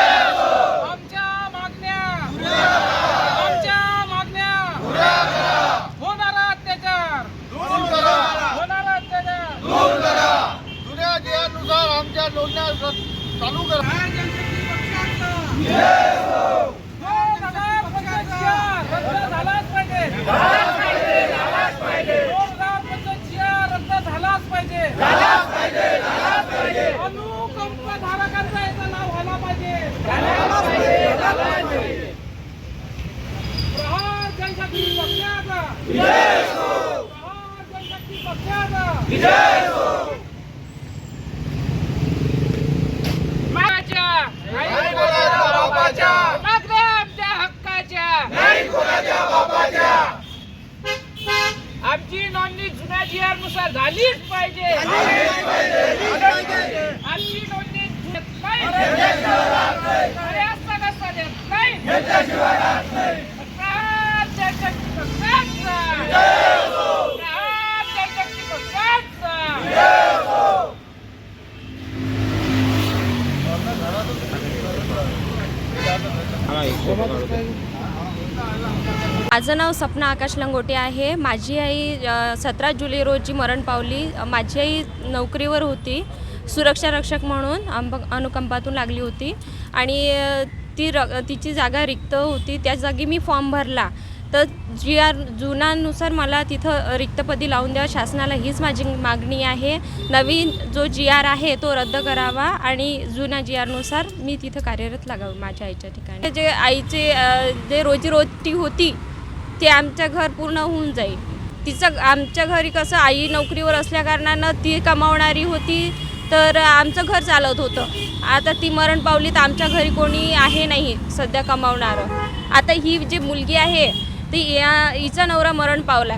आमच्या मागण्या आमच्या मागण्या होणारा अत्याचार होणारा अत्याचार जुन्या नुसार आमच्या नोंदण्या र- चालू करा रद्द झालाच पाहिजे जोरदार पद्धतशीर रद्द झालाच पाहिजे अनुकंपधारकांचा याचा लाभ व्हायला पाहिजे प्रहार जनशक्ती पक्षाचा प्रहार जनशक्ती पक्षाचा मागाच्या नाही कोणाच्या बापाच्या. मागण्या आमच्या हक्काच्या आमची नोंदणी जुन्या जी आरनुसार झालीच पाहिजे. आमची नोंदणी घेत नाही. अरे असं देत नाही. प्रहार. माझं नाव सपना आकाश लंगोटे आहे. माझी आई सतरा जुलै रोजी मरण पावली. माझी आई नोकरीवर होती. सुरक्षा रक्षक म्हणून अंब अनुकंपातून लागली होती. आणि ती र तिची जागा रिक्त होती. त्या जागी मी फॉर्म भरला. तर जी आर जुनानुसार मला तिथं रिक्तपदी लावून द्यावं. शासनाला हीच माझी मागणी आहे. नवीन जो जी आर आहे तो रद्द करावा आणि जुन्या जी आरनुसार मी तिथं कार्यरत लागावं माझ्या आईच्या ठिकाणी. जे आईचे अ, जे रोजीरोटी होती ते आमच्या घर पूर्ण होऊन जाईल. तिचं आमच्या घरी कसं आई नोकरीवर असल्याकारणानं ती कमावणारी होती तर आमचं घर चालत होतं. आता ती मरण पावली तर आमच्या घरी कोणी आहे नाही सध्या कमावणारं. आता ही जी मुलगी आहे ती या हिचा नवरा मरण पावला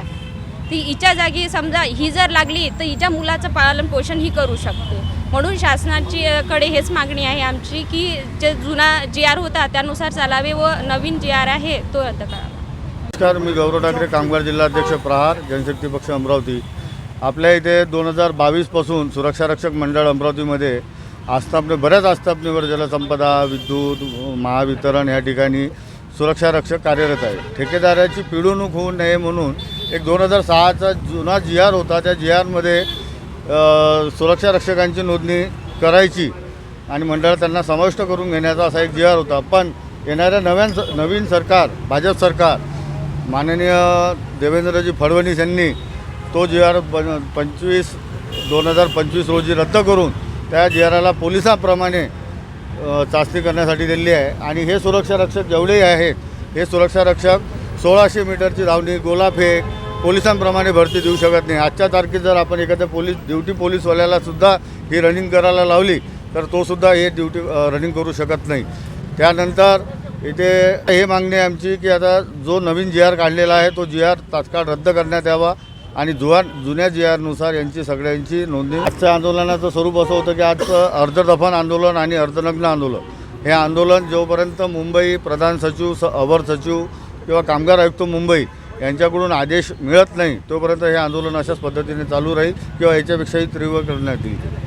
ती हिच्या जागी समजा ही जर लागली तर हिच्या मुलाचं पालन पोषण ही करू शकते. म्हणून शासनाची कडे हेच मागणी आहे आमची की जे जुना जी आर होता त्यानुसार चालावे व नवीन जी आर आहे तो रद्द करावा. नमस्कार मी गौरव ठाकरे कामगार जिल्हाध्यक्ष प्रहार जनशक्ती पक्ष अमरावती. आपल्या इथे दोन हजार बावीसपासून सुरक्षारक्षक मंडळ अमरावतीमध्ये आस्थापने बऱ्याच आस्थापनेवर जलसंपदा विद्युत महावितरण या ठिकाणी सुरक्षारक्षक कार्यरत आहे ठेकेदाराची पिळवणूक होऊ नये म्हणून एक दोन हजार सहाचा जुना जी आर होता त्या जी आरमध्ये सुरक्षारक्षकांची नोंदणी करायची आणि मंडळात त्यांना समाविष्ट करून घेण्याचा असा एक जी आर होता. पण येणाऱ्या नव्यान नवीन सरकार भाजप सरकार माननीय देवेंद्रजी फडणवीस यांनी तो जी आर पं पंचवीस दोन हजार पंचवीस रोजी रद्द करून त्या जी आराला पोलिसांप्रमाणे चाचणी करण्यासाठी दिली आहे. आणि हे सुरक्षा रक्षक जेवढेही आहेत हे सुरक्षा रक्षक सोळाशे मीटरची धावणी गोलाफेक पोलिसांप्रमाणे भरती देऊ शकत नाही. आजच्या तारखेत जर आपण एखाद्या पोलीस ड्युटी पोलीसवाल्याला सुद्धा ही रनिंग करायला लावली तर तोसुद्धा हे ड्युटी रनिंग करू शकत नाही. त्यानंतर इथे हे मागणी आहे आमची की आता जो नवीन जी आर काढलेला आहे तो जी आर तात्काळ रद्द करण्यात यावा आणि जुआ जुन्या जी आरनुसार यांची सगळ्यांची नोंदणी. आजच्या आंदोलनाचं स्वरूप असं होतं की आजचं अर्धदफन आंदोलन आणि अर्धनग्न आंदोलन. हे आंदोलन जोपर्यंत मुंबई प्रधान सचिव स अवर सचिव किंवा कामगार आयुक्त मुंबई यांच्याकडून आदेश मिळत नाही तोपर्यंत हे आंदोलन अशाच पद्धतीने चालू राहील किंवा याच्यापेक्षाही तीव्र करण्यात येईल.